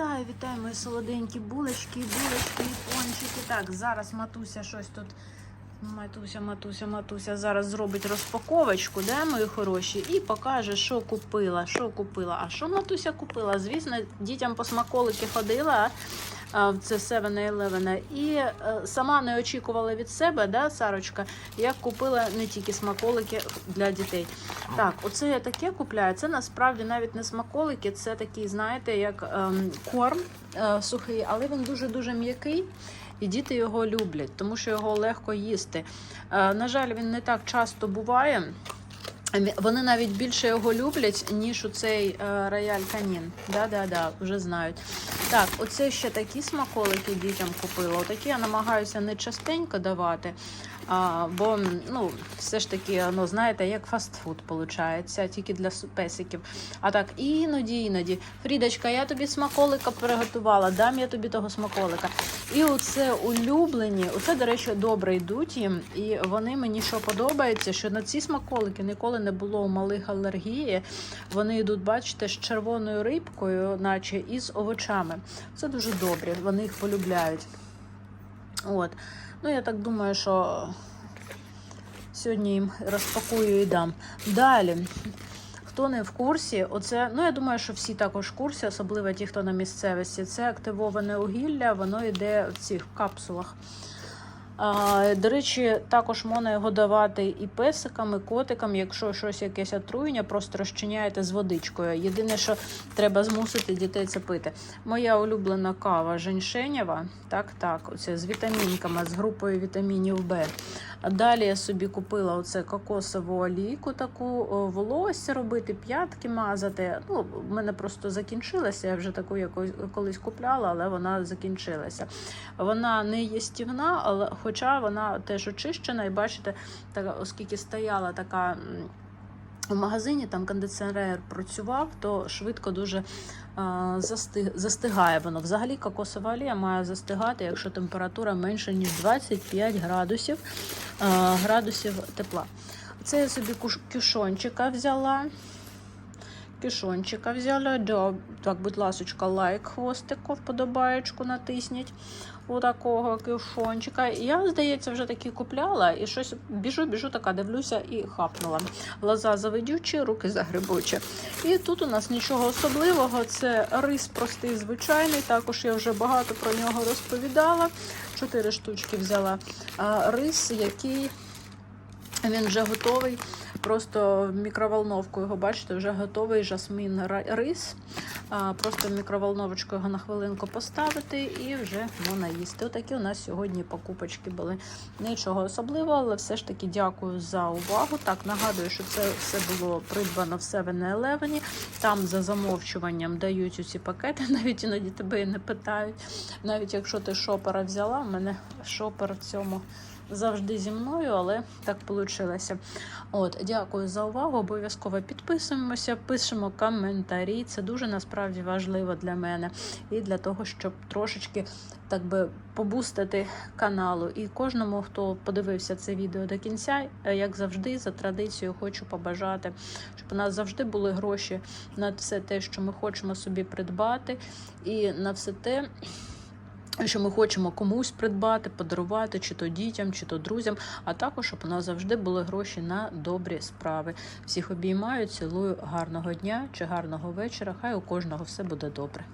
Вітаю, вітаю, мої солоденькі булочки, булочки і пончики. Так, зараз матуся щось тут. Матуся, матуся, матуся зараз зробить розпаковочку, да, мої хороші, і покаже, що купила, що купила. А що матуся купила? Звісно, дітям по смаколики ходила. Це 7-Eleven. І е, сама не очікувала від себе, да, Сарочка, як купила не тільки смаколики для дітей. Так, оце я таке купляю. Це насправді навіть не смаколики, це такий, знаєте, як ем, корм е, сухий, але він дуже-дуже м'який. І діти його люблять, тому що його легко їсти. Е, на жаль, він не так часто буває. Вони навіть більше його люблять, ніж у цей е, рояль канін. Да-да-да, вже знають. Так, оце ще такі смаколики дітям купила. Отакі я намагаюся не частенько давати, а, бо ну, все ж таки, ну, знаєте, як фастфуд виходить, тільки для песиків. А так, іноді, іноді. Фрідочка, я тобі смаколика приготувала, дам я тобі того смаколика. І оце улюблені, оце, до речі, добре йдуть їм. І вони мені що подобається, що на ці смаколики ніколи не було у малих алергії. Вони йдуть, бачите, з червоною рибкою, наче і з овочами. Це дуже добре, вони їх полюбляють. От. Ну, я так думаю, що сьогодні їм розпакую і дам. Далі. Хто не в курсі, оце, ну я думаю, що всі також в курсі, особливо ті, хто на місцевості. Це активоване вугілля, воно йде в цих капсулах. До речі, також можна його давати і песикам, і котикам, якщо щось якесь отруєння, просто розчиняєте з водичкою. Єдине, що треба змусити дітей це пити. Моя улюблена кава женьшенява, так, так, оце з вітамінками, з групою вітамінів Б. Далі я собі купила оце кокосову олійку, таку волосся робити, п'ятки мазати. Ну, в мене просто закінчилася. Я вже таку якось колись купляла, але вона закінчилася. Вона не їстівна, але хоча вона теж очищена, і бачите, така, оскільки стояла така. В магазині там кондиціонер працював, то швидко дуже а, застиг, застигає воно. Взагалі кокосова олія має застигати, якщо температура менше, ніж 25 градусів, а, градусів тепла. Це я собі кюшончика взяла. Кишончика взяла. Да, так, будь ласочка, лайк хвостику, вподобаєчку натисніть. У такого кишончика. Я, здається, вже такі купляла і щось біжу, біжу, така дивлюся і хапнула. Глаза заведючі, руки загрибучі. І тут у нас нічого особливого. Це рис простий, звичайний. Також я вже багато про нього розповідала. Чотири штучки взяла. Рис, який він вже готовий. Просто в мікроволновку його, бачите, вже готовий жасмін рис. Просто в мікроволновочку його на хвилинку поставити і вже можна їсти. Отакі у нас сьогодні покупочки були. Нічого особливого, але все ж таки дякую за увагу. Так, нагадую, що це все було придбано в 7-Eleven. Там за замовчуванням дають ці пакети, навіть іноді тебе і не питають. Навіть якщо ти шопера взяла, в мене шопер в цьому завжди зі мною, але так вийшло. От, дякую за увагу. Обов'язково підписуємося, пишемо коментарі. Це дуже насправді важливо для мене і для того, щоб трошечки так би побустити каналу. І кожному, хто подивився це відео до кінця, е, як завжди, за традицією, хочу побажати, щоб у нас завжди були гроші на все те, що ми хочемо собі придбати, і на все те що ми хочемо комусь придбати, подарувати, чи то дітям, чи то друзям, а також щоб у нас завжди були гроші на добрі справи. Всіх обіймаю, цілую гарного дня чи гарного вечора. Хай у кожного все буде добре.